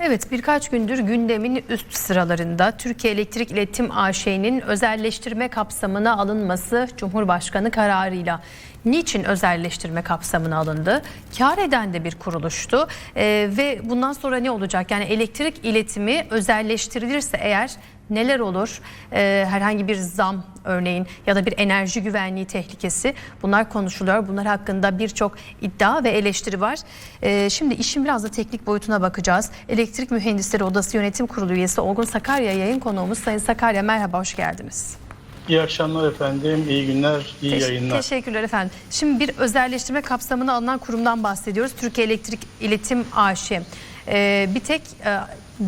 Evet birkaç gündür gündemin üst sıralarında Türkiye Elektrik İletim AŞ'nin özelleştirme kapsamına alınması Cumhurbaşkanı kararıyla. Niçin özelleştirme kapsamına alındı? Kar eden de bir kuruluştu Ee, ve bundan sonra ne olacak? Yani elektrik iletimi özelleştirilirse eğer neler olur? Ee, herhangi bir zam örneğin ya da bir enerji güvenliği tehlikesi bunlar konuşuluyor. Bunlar hakkında birçok iddia ve eleştiri var. Ee, şimdi işin biraz da teknik boyutuna bakacağız. Elektrik Mühendisleri Odası Yönetim Kurulu üyesi Olgun Sakarya yayın konuğumuz. Sayın Sakarya merhaba hoş geldiniz. İyi akşamlar efendim, iyi günler, iyi Teş- yayınlar. Teşekkürler efendim. Şimdi bir özelleştirme kapsamına alınan kurumdan bahsediyoruz. Türkiye Elektrik İletim AŞ. Ee, bir tek e,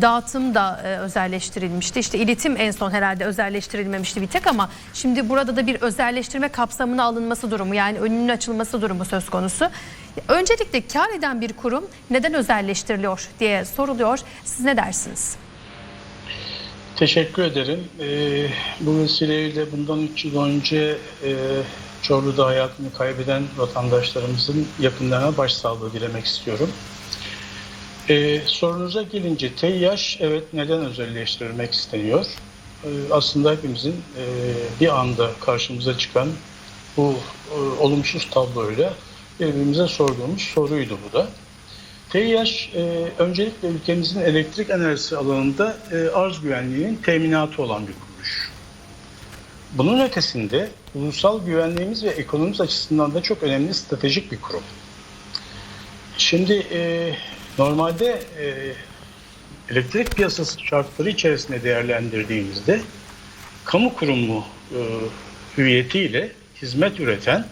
dağıtım da e, özelleştirilmişti. İşte iletim en son herhalde özelleştirilmemişti bir tek ama şimdi burada da bir özelleştirme kapsamına alınması durumu yani önünün açılması durumu söz konusu. Öncelikle kar eden bir kurum neden özelleştiriliyor diye soruluyor. Siz ne dersiniz? Teşekkür ederim. Ee, bu vesileyle bundan 3 yıl önce e, Çorlu'da hayatını kaybeden vatandaşlarımızın yakınlarına başsağlığı dilemek istiyorum. Ee, sorunuza gelince TEİAŞ evet neden özelleştirilmek isteniyor? Ee, aslında hepimizin e, bir anda karşımıza çıkan bu e, olumsuz tabloyla birbirimize sorduğumuz soruydu bu da. TEİAŞ e, öncelikle ülkemizin elektrik enerjisi alanında e, arz güvenliğinin teminatı olan bir kuruluş. Bunun ötesinde ulusal güvenliğimiz ve ekonomimiz açısından da çok önemli stratejik bir kurum. Şimdi e, normalde e, elektrik piyasası şartları içerisinde değerlendirdiğimizde kamu kurumu e, hüviyetiyle hizmet üreten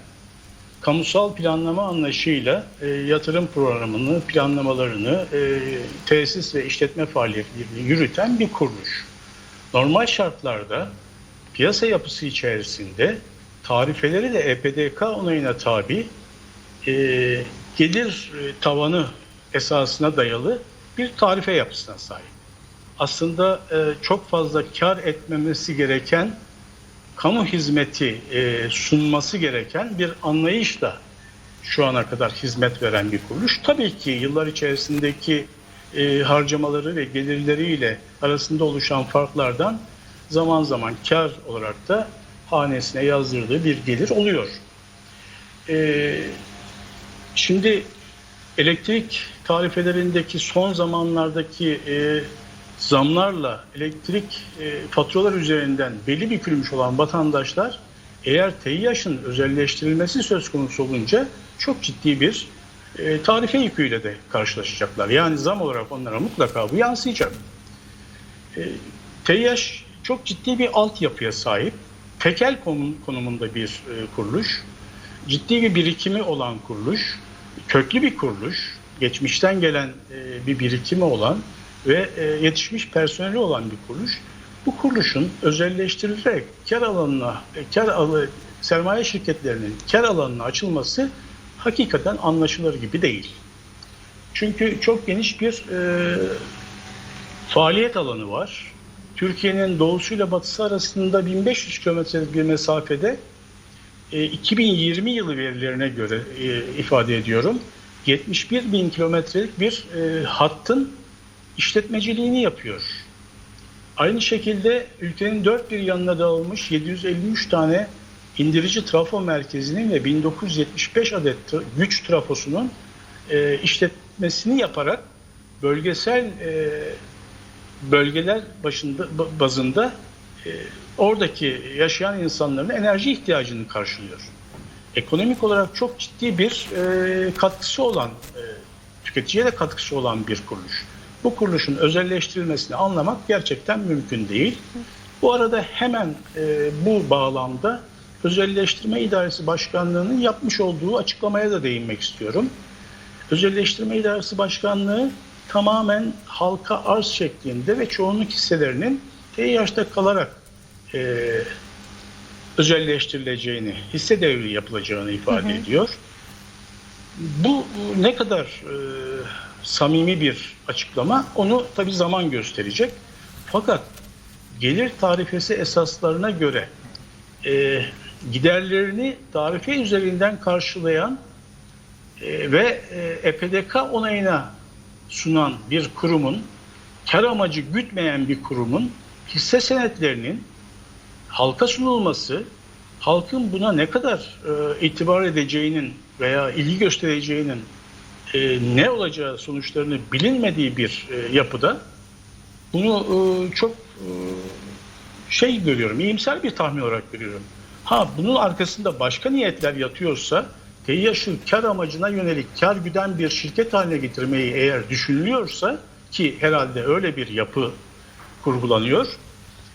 kamusal planlama anlayışıyla e, yatırım programını, planlamalarını, e, tesis ve işletme faaliyetlerini yürüten bir kuruluş. Normal şartlarda piyasa yapısı içerisinde tarifeleri de EPDK onayına tabi e, gelir e, tavanı esasına dayalı bir tarife yapısına sahip. Aslında e, çok fazla kar etmemesi gereken kamu hizmeti e, sunması gereken bir anlayışla şu ana kadar hizmet veren bir kuruluş. Tabii ki yıllar içerisindeki e, harcamaları ve gelirleriyle arasında oluşan farklardan zaman zaman kar olarak da hanesine yazdırdığı bir gelir oluyor. E, şimdi elektrik tarifelerindeki son zamanlardaki e, zamlarla elektrik e, faturalar üzerinden belli bükülmüş olan vatandaşlar eğer TEİAŞ'ın özelleştirilmesi söz konusu olunca çok ciddi bir e, tarife yüküyle de karşılaşacaklar. Yani zam olarak onlara mutlaka bu yansıyacak. E, TEİAŞ çok ciddi bir altyapıya sahip. Tekel konum, konumunda bir e, kuruluş. Ciddi bir birikimi olan kuruluş. Köklü bir kuruluş. Geçmişten gelen e, bir birikimi olan ve e, yetişmiş personeli olan bir kuruluş. Bu kuruluşun özelleştirilerek kar alanına, e, kar alı, sermaye şirketlerinin kar alanına açılması hakikaten anlaşılır gibi değil. Çünkü çok geniş bir e, faaliyet alanı var. Türkiye'nin doğusuyla batısı arasında 1500 kilometrelik bir mesafede 2020 yılı verilerine göre e, ifade ediyorum. 71 bin kilometrelik bir e, hattın işletmeciliğini yapıyor. Aynı şekilde ülkenin dört bir yanına dağılmış 753 tane indirici trafo merkezinin ve 1975 adet güç trafosunun e, işletmesini yaparak bölgesel e, bölgeler başında ba- bazında e, oradaki yaşayan insanların enerji ihtiyacını karşılıyor. Ekonomik olarak çok ciddi bir e, katkısı olan, e, tüketiciye de katkısı olan bir kuruluş bu kuruluşun özelleştirilmesini anlamak gerçekten mümkün değil. Bu arada hemen e, bu bağlamda Özelleştirme İdaresi Başkanlığı'nın yapmış olduğu açıklamaya da değinmek istiyorum. Özelleştirme İdaresi Başkanlığı tamamen halka arz şeklinde ve çoğunluk hisselerinin TİH'te kalarak e, özelleştirileceğini, hisse devri yapılacağını ifade ediyor. Bu ne kadar e, samimi bir açıklama onu tabi zaman gösterecek. Fakat gelir tarifesi esaslarına göre e, giderlerini tarife üzerinden karşılayan e, ve e, EPDK onayına sunan bir kurumun kar amacı gütmeyen bir kurumun hisse senetlerinin halka sunulması, halkın buna ne kadar e, itibar edeceğinin veya ilgi göstereceğinin e, ne olacağı sonuçlarını bilinmediği bir e, yapıda bunu e, çok e, şey görüyorum, iyimser bir tahmin olarak görüyorum. Ha bunun arkasında başka niyetler yatıyorsa TEİAŞ'ı kar amacına yönelik kar güden bir şirket haline getirmeyi eğer düşünülüyorsa ki herhalde öyle bir yapı kurgulanıyor.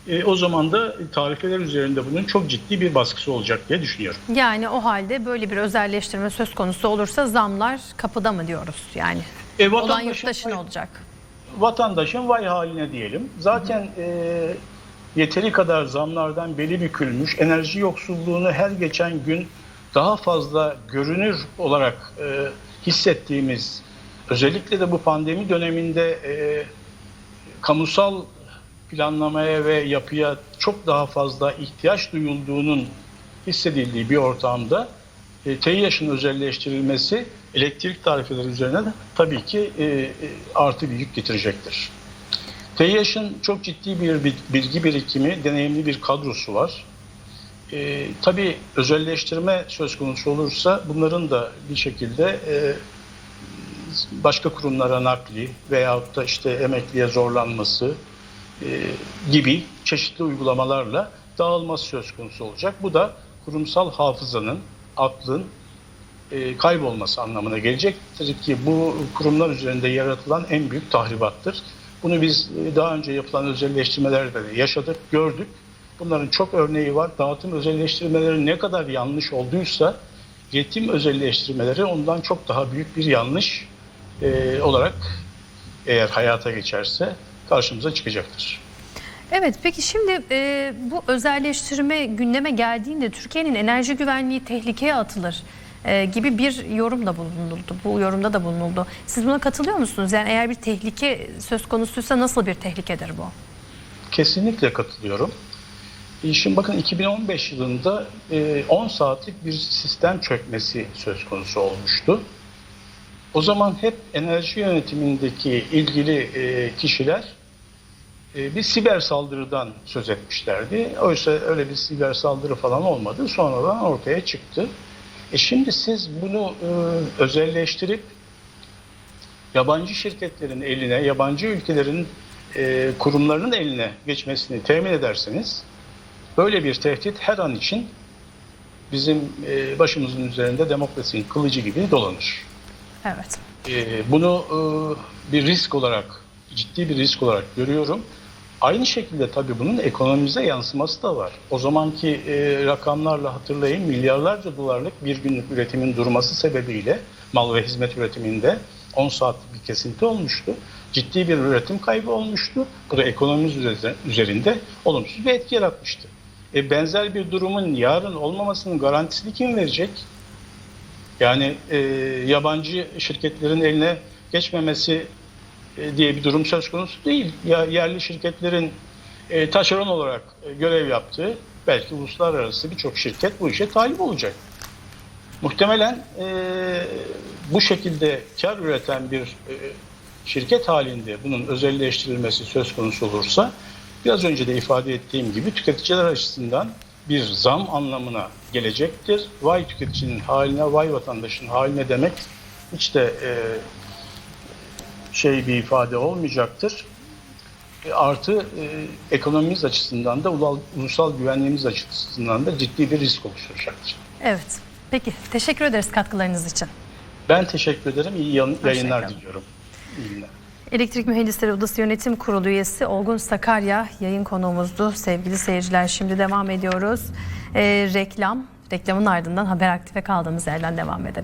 E, o zaman da tarifeler üzerinde bunun çok ciddi bir baskısı olacak diye düşünüyorum. Yani o halde böyle bir özelleştirme söz konusu olursa zamlar kapıda mı diyoruz yani? E, Olan vatandaşın- yurttaşın olacak. vatandaşın vay haline diyelim. Zaten e, yeteri kadar zamlardan beli bükülmüş, enerji yoksulluğunu her geçen gün daha fazla görünür olarak e, hissettiğimiz, özellikle de bu pandemi döneminde e, kamusal planlamaya ve yapıya çok daha fazla ihtiyaç duyulduğunun hissedildiği bir ortamda e, TEİAŞ'ın özelleştirilmesi elektrik tarifeleri üzerine de tabii ki e, e, artı bir yük getirecektir. TEİAŞ'ın çok ciddi bir bil- bilgi birikimi, deneyimli bir kadrosu var. E, tabii özelleştirme söz konusu olursa bunların da bir şekilde e, başka kurumlara nakli veyahut da işte emekliye zorlanması gibi çeşitli uygulamalarla dağılması söz konusu olacak. Bu da kurumsal hafızanın, aklın e, kaybolması anlamına gelecektir ki bu kurumlar üzerinde yaratılan en büyük tahribattır. Bunu biz e, daha önce yapılan özelleştirmelerde de yaşadık, gördük. Bunların çok örneği var. Dağıtım özelleştirmeleri ne kadar yanlış olduysa yetim özelleştirmeleri ondan çok daha büyük bir yanlış e, olarak eğer hayata geçerse karşımıza çıkacaktır. Evet peki şimdi e, bu özelleştirme gündeme geldiğinde Türkiye'nin enerji güvenliği tehlikeye atılır e, gibi bir yorum da bulunuldu. Bu yorumda da bulunuldu. Siz buna katılıyor musunuz? Yani eğer bir tehlike söz konusuysa nasıl bir tehlikedir bu? Kesinlikle katılıyorum. E, Şimdi bakın 2015 yılında e, 10 saatlik bir sistem çökmesi söz konusu olmuştu. O zaman hep enerji yönetimindeki ilgili e, kişiler e, bir siber saldırıdan söz etmişlerdi. Oysa öyle bir siber saldırı falan olmadı. Sonradan ortaya çıktı. E şimdi siz bunu e, özelleştirip yabancı şirketlerin eline, yabancı ülkelerin e, kurumlarının eline geçmesini temin ederseniz böyle bir tehdit her an için bizim e, başımızın üzerinde demokrasinin kılıcı gibi dolanır. Evet. E, bunu e, bir risk olarak, ciddi bir risk olarak görüyorum. Aynı şekilde tabii bunun ekonomimize yansıması da var. O zamanki e, rakamlarla hatırlayın milyarlarca dolarlık bir günlük üretimin durması sebebiyle mal ve hizmet üretiminde 10 saatlik bir kesinti olmuştu. Ciddi bir üretim kaybı olmuştu. Bu da ekonomimiz üzeri- üzerinde olumsuz bir etki yaratmıştı. E, benzer bir durumun yarın olmamasının garantisini kim verecek? Yani e, yabancı şirketlerin eline geçmemesi e, diye bir durum söz konusu değil. Ya yerli şirketlerin e, taşeron olarak e, görev yaptığı belki uluslararası birçok şirket bu işe talip olacak. Muhtemelen e, bu şekilde kar üreten bir e, şirket halinde bunun özelleştirilmesi söz konusu olursa biraz önce de ifade ettiğim gibi tüketiciler açısından bir zam anlamına gelecektir. Vay tüketicinin haline, vay vatandaşın haline demek hiç de e, şey bir ifade olmayacaktır. E, Artı e, ekonomimiz açısından da ulusal güvenliğimiz açısından da ciddi bir risk oluşturacaktır. Evet. Peki teşekkür ederiz katkılarınız için. Ben teşekkür ederim. İyi yayınlar diliyorum. İyi günler. Elektrik Mühendisleri Odası Yönetim Kurulu üyesi Olgun Sakarya yayın konuğumuzdu. Sevgili seyirciler şimdi devam ediyoruz. Ee, reklam, reklamın ardından haber aktife kaldığımız yerden devam edelim.